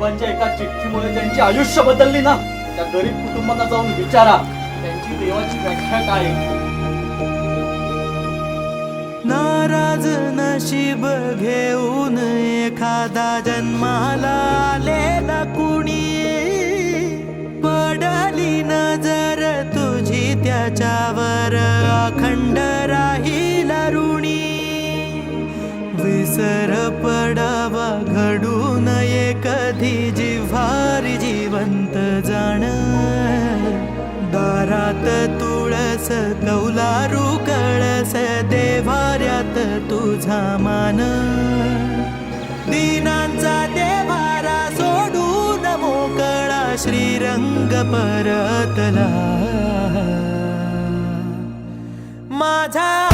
साहेबांच्या एका चिठ्ठीमुळे ज्यांची आयुष्य बदलली ना? त्या गरीब कुटुंबांना जाऊन विचारा त्यांची देवाची व्याख्या काय नाराज नशीब घेऊन एखादा जन्माला आलेला कुणी पडली नजर तुझी त्याच्यावर अखंड राहील ऋणी विसर जिवंत जाण दारात तुळस कौलारू कळस देवाऱ्यात तुझा मान. दिनांचा देवारा सोडून मोकळा श्रीरंग परतला. माझा